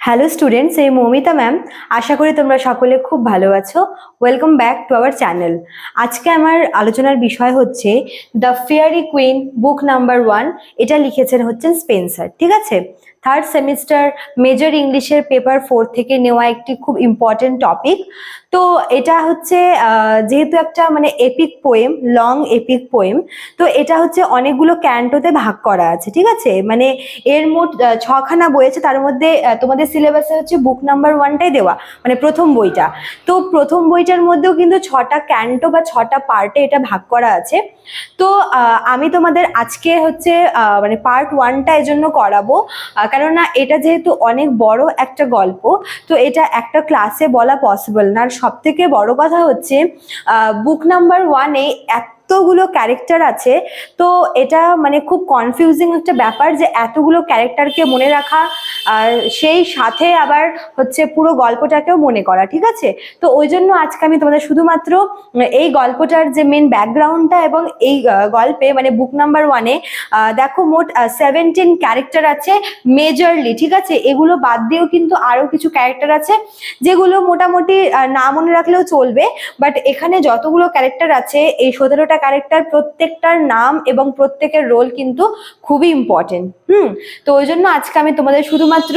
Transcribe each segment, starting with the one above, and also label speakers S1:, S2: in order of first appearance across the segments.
S1: Hello students এই Moumita ma'am আশা করি তোমরা সকলে খুব ভালো আছো। Welcome back to our channel আজকে আমার আলোচনার বিষয় হচ্ছে the fairy queen book number one এটা লিখেছেন হচ্ছেন স্পেন্সার ঠিক আছে? থার্ড সেমিস্টার মেজর ইংলিশের পেপার ফোর থেকে নেওয়া একটি খুব ইম্পর্টেন্ট টপিক তো এটা হচ্ছে যেহেতু একটা মানে epic poem long epic poem তো এটা হচ্ছে অনেকগুলো ক্যান্টোতে ভাগ করা আছে, ঠিক আছে? মানে এর মোট ছখানা বই আছে, তার মধ্যে তোমাদের সিলেবাসে হচ্ছে বুক নাম্বার ওয়ানটাই দেওয়া মানে প্রথম বইটা। তো প্রথম বইটার মধ্যেও কিন্তু ছটা ক্যান্টো বা ছটা পার্টে এটা ভাগ করা আছে। তো আমি তোমাদের আজকে হচ্ছে মানে পার্ট ওয়ানটা এজন্য করাবো কেননা এটা যেহেতু অনেক বড় একটা গল্প, তো এটা একটা ক্লাসে বলা পসিবল না। আর সব থেকে বড় কথা হচ্ছে বুক নাম্বার ওয়ানে এতগুলো ক্যারেক্টার আছে, তো এটা মানে খুব কনফিউজিং একটা ব্যাপার যে এতগুলো ক্যারেক্টারকে মনে রাখা আর সেই সাথে আবার হচ্ছে পুরো গল্পটাকেও মনে করা, ঠিক আছে? তো ওই জন্য আজকে আমি তোমাদের শুধুমাত্র এই গল্পটার যে মেন ব্যাকগ্রাউন্ডটা এবং এই গল্পে মানে বুক নাম্বার ওয়ানে দেখো মোট সেভেন্টিন ক্যারেক্টার আছে মেজরলি ঠিক আছে? এগুলো বাদ দিয়েও কিন্তু আরও কিছু ক্যারেক্টার আছে যেগুলো মোটামুটি না মনে রাখলেও চলবে বাট এখানে যতগুলো ক্যারেক্টার আছে, এই সতেরোটা ক্যারেক্টার প্রত্যেকটার নাম এবং প্রত্যেকের রোল কিন্তু খুবই ইম্পর্টেন্ট হুম? তো ওই জন্য আজকে আমি তোমাদের শুধুমাত্র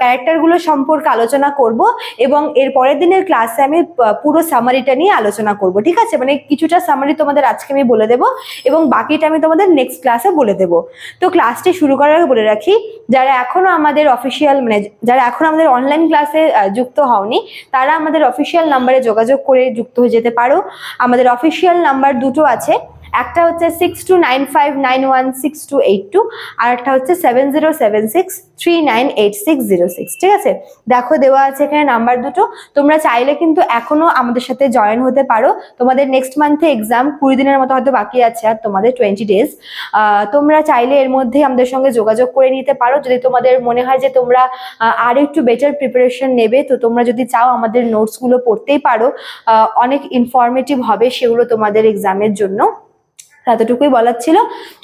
S1: ক্যারেক্টারগুলো সম্পর্কে আলোচনা করব এবং এর পরের দিনের ক্লাসে আমি পুরো সামারিটা নিয়ে আলোচনা করব, ঠিক আছে? মানে কিছুটা সামারি তোমাদের আজকে আমি বলে দেবো এবং বাকিটা আমি তোমাদের নেক্সট ক্লাসে বলে দেবো। তো ক্লাসটি শুরু করার আগে বলে রাখি, যারা এখনও আমাদের অফিসিয়াল মানে যারা এখন আমাদের অনলাইন ক্লাসে যুক্ত হওনি, তারা আমাদের অফিসিয়াল নাম্বারে যোগাযোগ করে যুক্ত হয়ে যেতে পারো। আমাদের অফিসিয়াল নাম্বার দুটো আছে। একটা হচ্ছে six two nine five nine one six two eight two আর একটা হচ্ছে seven zero seven six three nine eight six zero six ঠিক আছে? দেখো, দেওয়া আছে এখানে নাম্বার দুটো। তোমরা চাইলে কিন্তু এখনও আমাদের সাথে জয়েন হতে পারো। তোমাদের নেক্সট মান্থে এক্সাম কুড়ি দিনের মতো হয়তো বাকি আছে আর তোমাদের টোয়েন্টি ডেজ তোমরা চাইলে এর মধ্যে আমাদের সঙ্গে যোগাযোগ করে নিতে পারো। যদি তোমাদের মনে হয় যে তোমরা আরও একটু বেটার প্রিপারেশন নেবে, তো তোমরা যদি চাও আমাদের নোটসগুলো পড়তেই পারো। অনেক ইনফরমেটিভ হবে সেগুলো তোমাদের এক্সামের জন্য। এতটুকুই বলার ছিল।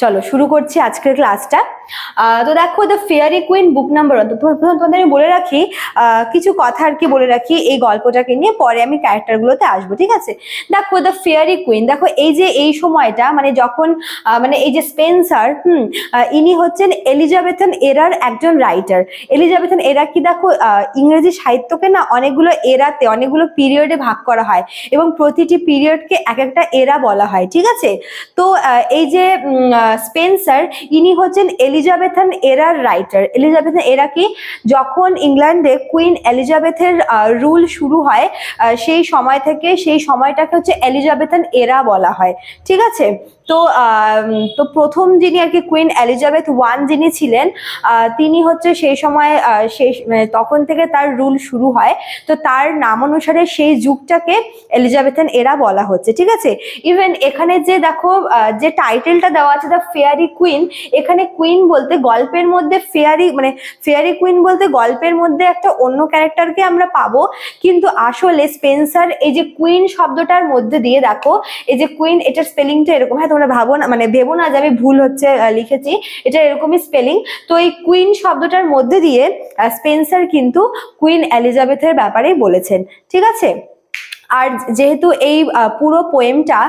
S1: চলো, শুরু করছি আজকের ক্লাসটা তো দেখো the fairy queen book number one তোমাদের আমি বলে রাখি কিছু কথা আর কি বলে রাখি এই গল্পটাকে নিয়ে। পরে আমি ক্যারেক্টারগুলোতে আসব, ঠিক আছে? দেখো দ্য ফেয়ারি কুইন দেখো, এই যে এই সময়টা মানে যখন মানে এই যে স্পেন্সার হুম ইনি হচ্ছেন এলিজাবেথন এরার একজন রাইটার এলিজাবেথন এরা কি দেখো ইংরেজি সাহিত্যকে না অনেকগুলো এরাতে, অনেকগুলো পিরিয়ডে ভাগ করা হয় এবং প্রতিটি পিরিয়ডকে এক একটা এরা বলা হয়, ঠিক আছে? তো এই যে স্পেন্সার ইনি হচ্ছেন Elizabethan error writer Elizabethan era কি? যখন ইংল্যান্ডে কুইন এলিজাবেথের রুল শুরু হয় সেই সময় থেকে সেই সময়টাকে হচ্ছে এলিজাবেথন এরা বলা হয়। ঠিক আছে? তো তো প্রথম যিনি আর কি কুইন এলিজাবেথ ওয়ান যিনি ছিলেন তিনি হচ্ছে সেই সময় সেই মানে তখন থেকে তার রুল শুরু হয়। তো তার নাম অনুসারে সেই যুগটাকে এলিজাবেথন এরা বলা হচ্ছে। ঠিক আছে? ইভেন এখানে যে দেখো যে টাইটেলটা দেওয়া আছে দ্য ফেয়ারি কুইন এখানে কুইন বলতে গল্পের মধ্যে ফেয়ারি মানে ফেয়ারি কুইন বলতে গল্পের মধ্যে একটা অন্য ক্যারেক্টারকে আমরা পাবো। কিন্তু আসলে স্পেন্সার এই যে কুইন শব্দটার মধ্যে দিয়ে দেখো, এই যে কুইন এটার স্পেলিংটা এরকম। হ্যাঁ তোমরা ভাবো না মানে ভেবো না যে আমি ভুল হচ্ছে লিখেছি। এটা এরকমই স্পেলিং তো এই কুইন শব্দটার মধ্যে দিয়ে স্পেন্সার কিন্তু কুইন এলিজাবেথের ব্যাপারেই বলেছেন। ঠিক আছে? আর যেহেতু এই পুরো পোয়েমটা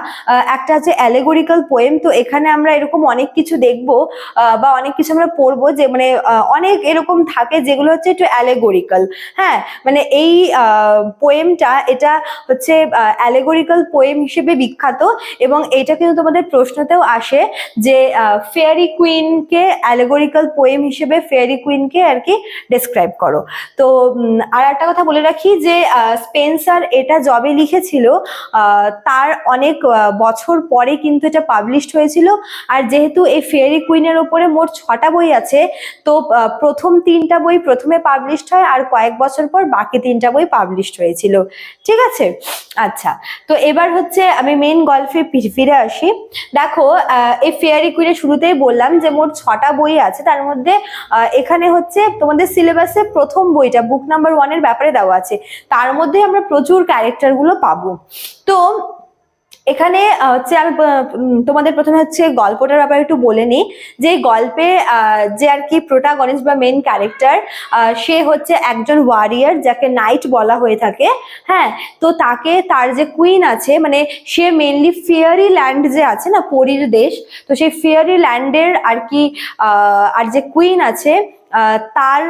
S1: একটা হচ্ছে অ্যালেগোরিক্যাল পোয়েম তো এখানে আমরা এরকম অনেক কিছু দেখব বা অনেক কিছু আমরা পড়ব যে মানে অনেক এরকম থাকে যেগুলো হচ্ছে একটু অ্যালেগোরিক্যাল হ্যাঁ মানে এই পোয়েমটা এটা হচ্ছে অ্যালেগোরিক্যাল পোয়েম হিসেবে বিখ্যাত এবং এটা কিন্তু তোমাদের প্রশ্নতেও আসে যে ফেয়ারি কুইনকে অ্যালেগোরিক্যাল পোয়েম হিসেবে ফেয়ারি কুইনকে আর কি ডেসক্রাইব করো। তো আর একটা কথা বলে রাখি যে স্পেন্সার এটা জবে লিখেছিল তার অনেক বছর পরে কিন্তু এটা পাবলিশড হয়েছিল। আর যেহেতু এই ফেয়ারি কুইনের ওপরে মোট ছটা বই আছে, তো প্রথম তিনটা বই প্রথমে পাবলিশড হয় আর কয়েক বছর পর বাকি তিনটা বই পাবলিশড হয়েছিল। ঠিক আছে? আচ্ছা তো এবার হচ্ছে আমি মেন গল্পে ফিরে আসি। দেখো এই ফেয়ারি কুইনের শুরুতেই বললাম যে মোট ছটা বই আছে, তার মধ্যে এখানে হচ্ছে তোমাদের সিলেবাসে প্রথম বইটা বুক নাম্বার ওয়ানের ব্যাপারে দেওয়া আছে। তার মধ্যে আমরা প্রচুর ক্যারেক্টারগুলো পাবো। তো এখানে হচ্ছে আমি তোমাদের প্রথমে হচ্ছে গল্পটার ব্যাপারে একটু বলে নিই। যে গল্পে যে আর কি প্রোটাগনিস্ট বা মেন ক্যারেক্টার সে হচ্ছে একজন ওয়ারিয়ার যাকে নাইট বলা হয়ে থাকে। হ্যাঁ তো তাকে, তার যে কুইন আছে মানে সে মেনলি ফিয়ারি ল্যান্ড যে আছে না, পরীর দেশ, তো সেই ফিয়ারি ল্যান্ডের আর কি আর যে কুইন আছে তার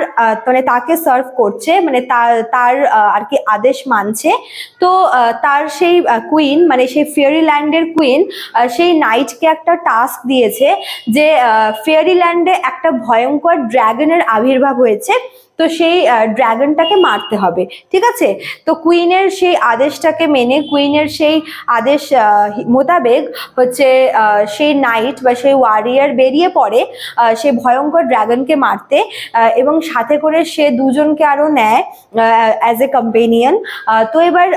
S1: মানে তাকে সার্ভ করছে মানে তার আর কি আদেশ মানছে। তো তার সেই কুইন মানে সেই ফেয়ারি ল্যান্ডের কুইন সেই নাইটকে একটা টাস্ক দিয়েছে যে ফেয়ারি ল্যান্ডে একটা ভয়ঙ্কর ড্র্যাগনের আবির্ভাব হয়েছে। তো সেই ড্র্যাগনটাকে মারতে হবে, ঠিক আছে? তো কুইনের সেই আদেশটাকে মেনে কুইনের সেই আদেশ মোতাবেক হচ্ছে সেই নাইট বা সেই ওয়ারিয়ার বেরিয়ে পড়ে সেই ভয়ঙ্কর ড্র্যাগনকে মারতে এবং সাথে করে সে দুজনকে আরও নেয় অ্যাজ এ কম্পেনিয়ন তো এবার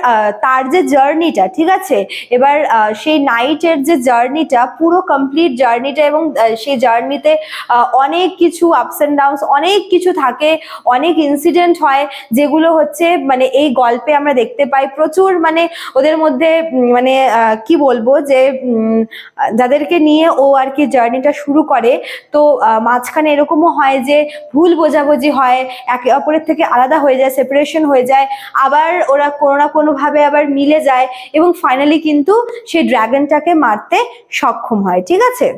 S1: তার যে জার্নিটা ঠিক আছে? এবার সেই নাইটের যে জার্নিটা পুরো কমপ্লিট জার্নিটা এবং সেই জার্নিতে অনেক কিছু আপস অ্যান্ড ডাউনস অনেক কিছু থাকে অনেক ইনসিডেন্ট হয় যেগুলো হচ্ছে মানে এই গল্পে আমরা দেখতে পাই। প্রচুর মানে ওদের মধ্যে মানে কি বলব যে যাদেরকে নিয়ে ও আর কি জার্নিটা শুরু করে, তো মাঝখানে এরকমও হয় যে ভুল বোঝাবুঝি হয়, একে অপরের থেকে আলাদা হয়ে যায় সেপারেশন হয়ে যায়, আবার ওরা কোনো না কোনোভাবে আবার মিলে যায় এবং ফাইনালি কিন্তু সেই ড্রাগনটাকে মারতে সক্ষম হয়, ঠিক আছে?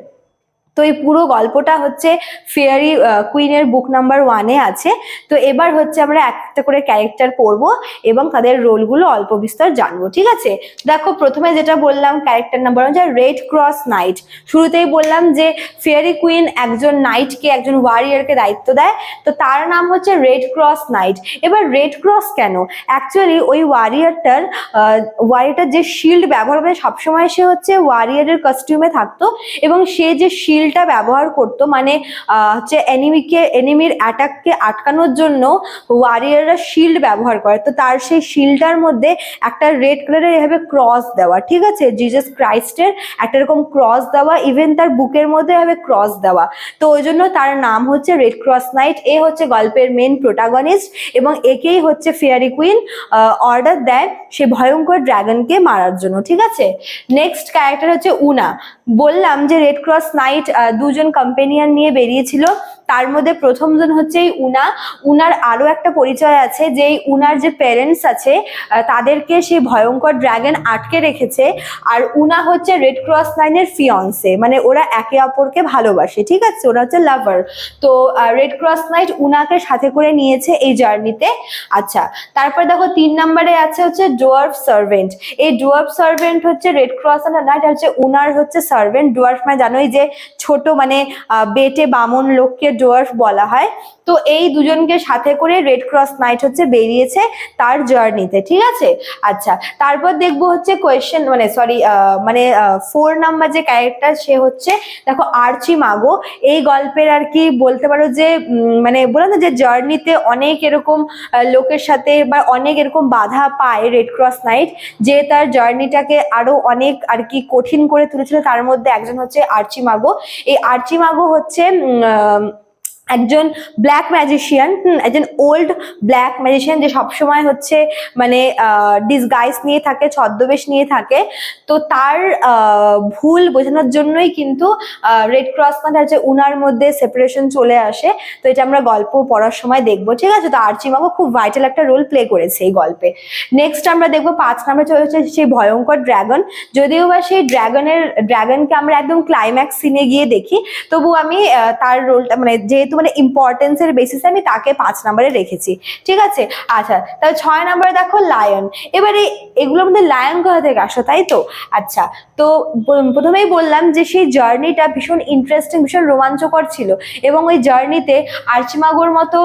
S1: তো এই পুরো গল্পটা হচ্ছে ফেয়ারি কুইনের বুক নাম্বার ওয়ানে আছে। তো এবার হচ্ছে আমরা একটা করে ক্যারেক্টার পড়ব এবং তাদের রোলগুলো অল্প বিস্তর জানব, ঠিক আছে? দেখো, প্রথমে যেটা বললাম ক্যারেক্টার নাম্বার যে রেড ক্রস নাইট শুরুতেই বললাম যে ফেয়ারি কুইন একজন নাইটকে একজন ওয়ারিয়ারকে দায়িত্ব দেয়। তো তার নাম হচ্ছে রেড ক্রস নাইট এবার রেড ক্রস কেন? অ্যাকচুয়ালি ওই ওয়ারিয়ারটার ওয়ারিয়ারটার যে শিল্ড ব্যবহার করে সবসময় সে হচ্ছে ওয়ারিয়ারের কস্টিউমে থাকতো এবং সে যে শিল্ডটা ব্যবহার করতো মানে হচ্ছে এনিমিকে এনিমির অ্যাটাককে আটকানোর জন্য ওয়ারিয়াররা শিল্ড ব্যবহার করে। তো তার সেই শিল্ডটার মধ্যে একটা রেড কালারের এভাবে ক্রস দেওয়া, ঠিক আছে? জিজাস ক্রাইস্টের একটা এরকম ক্রস দেওয়া ইভেন তার বুকের মধ্যে এভাবে ক্রস দেওয়া। তো ওই জন্য তার নাম হচ্ছে রেড ক্রস নাইট এ হচ্ছে গল্পের মেন প্রোটাগনিস্ট এবং একেই হচ্ছে ফেয়ারি কুইন অর্ডার দেয় সে ভয়ঙ্কর ড্রাগনকে মারার জন্য, ঠিক আছে? নেক্সট ক্যারেক্টার হচ্ছে উনা বললাম যে রেড ক্রস নাইট দুজন কম্পেনিয়ান নিয়ে বেরিয়েছিল। তার মধ্যে প্রথমজন হচ্ছে এই উনা। উনার আরও একটা পরিচয় আছে যে উনার যে প্যারেন্টস আছে তাদেরকে সেই ভয়ঙ্কর ড্রাগন আটকে রেখেছে। আর উনা হচ্ছে রেড ক্রস লাইনের ফিয়ন্সে মানে ওরা একে অপরকে ভালোবাসে, ঠিক আছে? ওরা হচ্ছে লাভার তো রেড ক্রস নাইট উনাকে সাথে করে নিয়েছে এই জার্নিতে আচ্ছা তারপর দেখো তিন নম্বরে আছে হচ্ছে ডোয়ার্ফ সার্ভেন্ট এই ডোয়ার্ফ সার্ভেন্ট হচ্ছে রেড ক্রস নাইট হচ্ছে উনার হচ্ছে সার্ভেন্ট ডোয়ার্ফ মানে জানোই যে ছোট মানে বেটে বামন লোককে ডোয়ার্ফ বলা হয়। তো এই দুজনকে সাথে করে রেড ক্রস নাইট হচ্ছে বেরিয়েছে তার জার্নিতে ঠিক আছে? আচ্ছা তারপর দেখব হচ্ছে কোয়েশ্চেন মানে সরি মানে ফোর নাম্বার যে ক্যারেক্টার সে হচ্ছে, দেখো আর্চি মাগো এই গল্পের আর কি বলতে পারো যে মানে বললাম না যে জার্নিতে অনেক এরকম লোকের সাথে বা অনেক এরকম বাধা পায় রেড ক্রস নাইট যে তার জার্নিটাকে আরও অনেক আর কি কঠিন করে তুলেছিল। তার মধ্যে একজন হচ্ছে আর্চি মাগো এই আর্চি মাগো হচ্ছে একজন ব্ল্যাক ম্যাজিশিয়ান একজন ওল্ড ব্ল্যাক ম্যাজিশিয়ান যে সবসময় হচ্ছে মানে ডিসগাইস নিয়ে থাকে, ছদ্মবেশ নিয়ে থাকে। তো তার ভুল বোঝানোর জন্যই কিন্তু রেড ক্রস মানে হচ্ছে উনার মধ্যে সেপারেশন চলে আসে, তো এটা আমরা গল্প পড়ার সময় দেখব, ঠিক আছে? তো আর্চিমাগো খুব ভাইটাল একটা রোল প্লে করেছে এই গল্পে। নেক্সট আমরা দেখব পাঁচ নাম্বার চলেছে সেই ভয়ঙ্কর ড্রাগন যদিও বা সেই ড্রাগনের ড্রাগনকে আমরা একদম ক্লাইম্যাক্স সিনে গিয়ে দেখি তবু আমি তার রোলটা মানে যেহেতু মানে ইম্পর্টেন্সের বেসিসে আমি তাকে পাঁচ নাম্বারে রেখেছি। ঠিক আছে? আচ্ছা তাহলে ছয় নাম্বারে দেখো লায়ন এবারে এগুলোর মধ্যে লায়ন কোথা থেকে আসো, তাই তো? আচ্ছা তো প্রথমেই বললাম যে সেই জার্নিটা ভীষণ ইন্টারেস্টিং ভীষণ রোমাঞ্চকর ছিল এবং ওই জার্নিতে আর্চিমাগোর মতো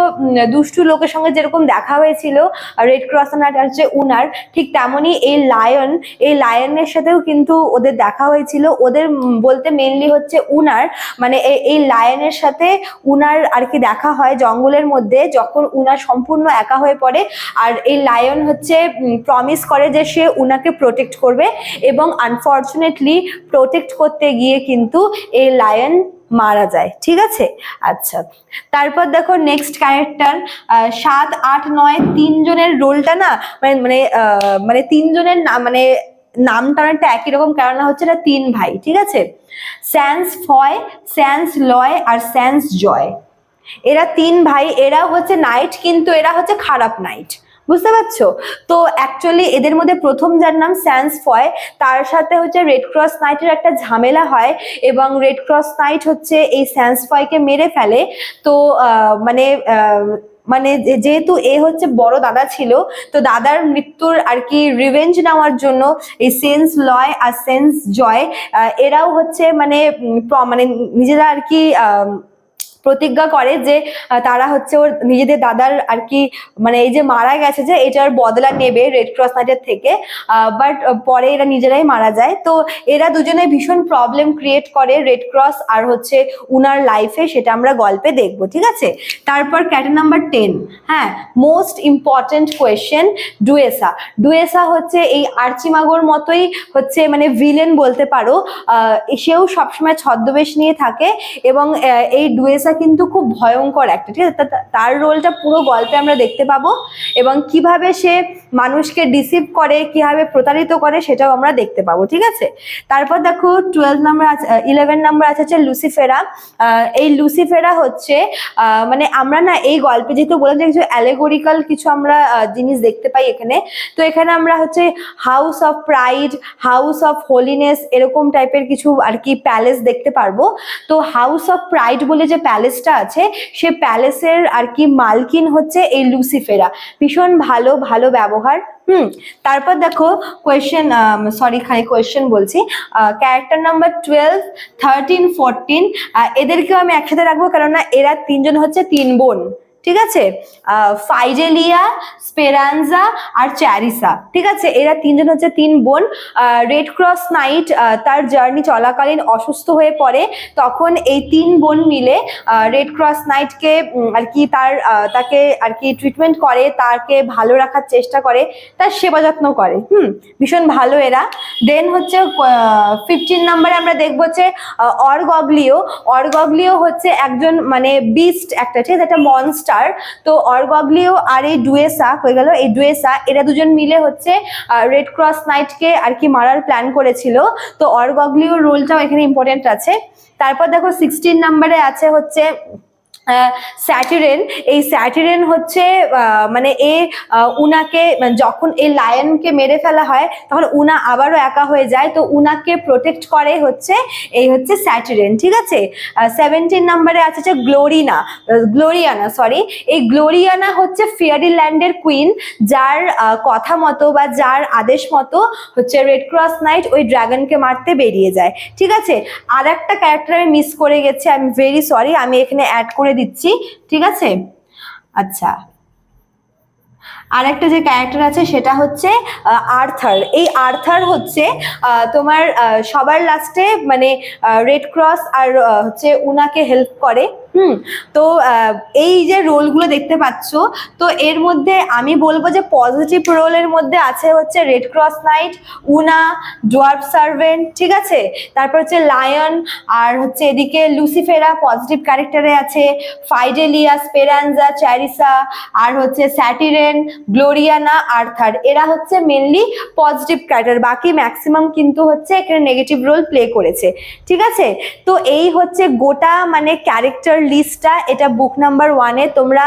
S1: দুষ্টু লোকের সঙ্গে যেরকম দেখা হয়েছিল রেড ক্রস যে উনার, ঠিক তেমনই এই লায়ন এই লায়নের সাথেও কিন্তু ওদের দেখা হয়েছিল। ওদের বলতে মেনলি হচ্ছে উনার মানে এই- এই লায়নের সাথে উনার আর কি দেখা হয় জঙ্গলের মধ্যে যখন উনার সম্পূর্ণ একা হয়ে পড়ে আর এই লায়ন হচ্ছে প্রমিস করে যে সে উনাকে প্রোটেক্ট করবে এবং আনফর্চুনেটলি প্রোটেক্ট করতে গিয়ে কিন্তু এই লায়ন মারা যায়, ঠিক আছে? আচ্ছা তারপর দেখো নেক্সট ক্যারেক্টার সাত, আট, নয় তিনজনের রোলটা না মানে মানে মানে তিনজনের না মানে নামটা অনেকটা একই রকম কেননা হচ্ছে এটা তিন ভাই, ঠিক আছে? স্যান্স ফয় স্যান্স লয় আর স্যান্স জয় এরা তিন ভাই, এরা হচ্ছে নাইট কিন্তু এরা হচ্ছে খারাপ নাইট বুঝতে পারছ? তো অ্যাকচুয়ালি এদের মধ্যে প্রথম যার নাম স্যান্স ফয় তার সাথে হচ্ছে রেড ক্রস নাইটের একটা ঝামেলা হয় এবং রেড ক্রস নাইট হচ্ছে এই স্যান্স ফয়কে মেরে ফেলে। তো মানে মানে যেহেতু এ হচ্ছে বড় দাদা ছিল, তো দাদার মৃত্যুর আর কি রিভেঞ্জ নেওয়ার জন্য এই সেন্স লয় আর সেন্স জয় এরাও হচ্ছে মানে মানে নিজেরা আর কি প্রতিজ্ঞা করে যে তারা হচ্ছে ওর নিজেদের দাদার আর কি মানে এই যে মারা গেছে যে, এটার বদলা নেবে রেড ক্রস নাইটের থেকে। বাট পরে এরা নিজেরাই মারা যায়। তো এরা দুজনে ভীষণ প্রবলেম ক্রিয়েট করে রেড ক্রস আর হচ্ছে উনার লাইফে সেটা আমরা গল্পে দেখব, ঠিক আছে? তারপর ক্যাটার নাম্বার টেন হ্যাঁ most important question Duessa Duessa হচ্ছে এই আর্চিমাগোর মতোই হচ্ছে মানে ভিলেন বলতে পারো। সেও সবসময় ছদ্মবেশ নিয়ে থাকে এবং এই ডুয়েসা কিন্তু খুব ভয়ঙ্কর একটা, ঠিক আছে? তার রোলটা পুরো গল্পে আমরা দেখতে পাবো এবং কীভাবে সে মানুষকে ডিসিভ করে, কীভাবে প্রতারিত করে সেটাও আমরা দেখতে পাবো, ঠিক আছে? তারপর দেখো টুয়েলভ নাম্বার আছে ইলেভেন নাম্বার আছে হচ্ছে লুসিফেরা এই লুসিফেরা হচ্ছে মানে আমরা না এই গল্পে যেহেতু বললাম যে কিছু অ্যালেগোরিক্যাল কিছু আমরা জিনিস দেখতে পাই এখানে, তো এখানে আমরা হচ্ছে house of pride house of holiness এরকম টাইপের কিছু আর কি প্যালেস দেখতে পারব। তো হাউস অফ প্রাইড বলে যে প্যালেসটা আছে, সে প্যালেসের আর কি মালকিন হচ্ছে এই লুসিফেরা ভীষণ ভালো ভালো ব্যবহার। হুম, তারপর দেখো কোয়েশ্চেন সরি খানি কোয়েশ্চেন বলছি। Character number twelve thirteen fourteen এদেরকেও আমি একসাথে রাখব কেননা এরা তিনজন হচ্ছে তিন বোন। ঠিক আছে? আহ, ফাইজেলিয়া স্পেরানজা আর চ্যারিসা। ঠিক আছে? এরা তিনজন হচ্ছে তিন বোন। রেড ক্রস নাইট তার জার্নি চলাকালীন অসুস্থ হয়ে পড়ে। তখন এই তিন বোন মিলে রেড ক্রস নাইটকে আর কি তার তাকে আর কি ট্রিটমেন্ট করে তাকে ভালো রাখার চেষ্টা করে তার সেবা যত্ন করে। হুম? ভীষণ ভালো এরা। দেন হচ্ছে ফিফটিন নাম্বারে আমরা দেখব হচ্ছে অরগগলিও। অরগগলিও হচ্ছে একজন মানে বিস্ট একটা ঠিক আছে? একটা মনস্টার তো অরগগলিও আর এই ডুয়েসা, হয়ে গেল এই ডুয়েসা, এরা দুজন মিলে হচ্ছে রেড ক্রস নাইটকে আর কি মারার প্ল্যান করেছিল। তো অরগগলিও রোলটাও এখানে ইম্পর্টেন্ট আছে। তারপর দেখো সিক্সটিন নাম্বারে আছে হচ্ছে স্যাটিরেন, এই স্যাটিরেন হচ্ছে মানে এ উনাকে মানে যখন এই লায়নকে মেরে ফেলা হয়, তখন উনা আবারও একা হয়ে যায়। তো উনাকে প্রোটেক্ট করে হচ্ছে, এই হচ্ছে স্যাটিরেন, ঠিক আছে? সেভেন্টিন নাম্বারে আছে হচ্ছে গ্লোরিনা গ্লোরিয়ানা সরি এই গ্লোরিয়ানা হচ্ছে ফিয়ারি ল্যান্ডের কুইন যার কথা মতো বা যার আদেশ মতো হচ্ছে রেড ক্রস নাইট ওই ড্রাগনকে মারতে বেরিয়ে যায়, ঠিক আছে? আর একটা ক্যারেক্টার আমি মিস করে গেছি আই এম ভেরি সরি আমি এখানে অ্যাড করে দিচ্ছি, ঠিক আছে? আচ্ছা। আর একটা যে ক্যারেক্টার আছে সেটা হচ্ছে আর্থার। এই আর্থার হচ্ছে তোমার সবার লাস্টে মানে রেড ক্রস আর হচ্ছে উনাকে হেল্প করে। হুম, তো এই যে রোলগুলো দেখতে পাচ্ছ, তো এর মধ্যে আমি বলব যে পজিটিভ রোলের মধ্যে আছে হচ্ছে red cross knight Una dwarf servant ঠিক আছে? তারপর হচ্ছে লায়ন আর হচ্ছে এদিকে লুসিফেরা পজিটিভ ক্যারেক্টারে আছে ফাইডেলিয়া স্পেরানজা চ্যারিসা আর হচ্ছে স্যাটিরেন গ্লোরিয়ানা আর্থার এরা হচ্ছে মেনলি পজিটিভ ক্যারেক্টার বাকি ম্যাক্সিমাম কিন্তু হচ্ছে এখানে নেগেটিভ রোল প্লে করেছে। ঠিক আছে? তো এই হচ্ছে গোটা মানে ক্যারেক্টার লিস্টটা এটা বুক নাম্বার ওয়ানে তোমরা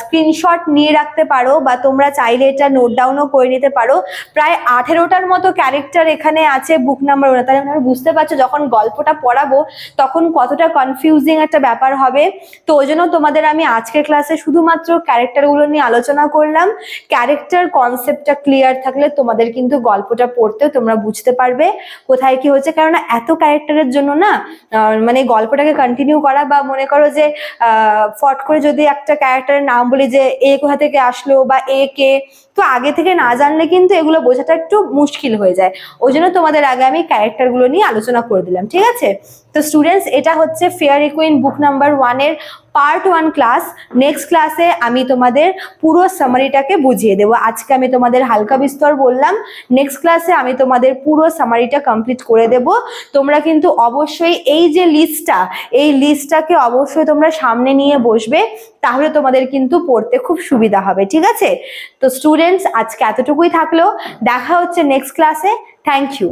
S1: স্ক্রিনশট নিয়ে রাখতে পারো বা তোমরা চাইলে এটা নোট ডাউনও করে নিতে পারো। প্রায় আঠেরোটার মতো ক্যারেক্টার এখানে আছে বুক নাম্বার ওয়ানে তাহলে তোমরা বুঝতে পারছ, যখন গল্পটা পড়াবো, তখন কতটা কনফিউজিং একটা ব্যাপার হবে। তো ওই জন্য তোমাদের আমি আজকের ক্লাসে শুধুমাত্র ক্যারেক্টারগুলো নিয়ে আলোচনা করলাম। ক্যারেক্টার কনসেপ্টটা ক্লিয়ার থাকলে তোমাদের কিন্তু গল্পটা পড়তেও তোমরা বুঝতে পারবে। কোথায় কি হচ্ছে? কেননা এত ক্যারেক্টারের জন্য না মানে গল্পটাকে কন্টিনিউ করা বা মনে করো যে আহ, ফট করে যদি একটা ক্যারেক্টারের নাম বলি যে এ কোথা থেকে আসলো বা এ কে তো আগে থেকে না জানলে কিন্তু এগুলো বোঝাটা একটু মুশকিল হয়ে যায়। ওই জন্য তোমাদের আগে আমি ক্যারেক্টারগুলো নিয়ে আলোচনা করে দিলাম, ঠিক আছে? তো স্টুডেন্টস এটা হচ্ছে ফেয়ার ইকুইন বুক নাম্বার ওয়ানের পার্ট ওয়ান ক্লাস নেক্সট ক্লাসে আমি তোমাদের পুরো সামারিটাকে বুঝিয়ে দেবো। আজকে আমি তোমাদের হালকা বিস্তর বললাম। নেক্সট ক্লাসে আমি তোমাদের পুরো সামারিটা কমপ্লিট করে দেব। তোমরা কিন্তু অবশ্যই এই যে লিস্টটা এই লিস্টটাকে অবশ্যই তোমরা সামনে নিয়ে বসবে। তাহলে তোমাদের কিন্তু পড়তে খুব সুবিধা হবে, ঠিক আছে? তো স্টুডেন্টস আজকে এতটুকুই থাকল। দেখা হচ্ছে নেক্সট ক্লাসে থ্যাংক ইউ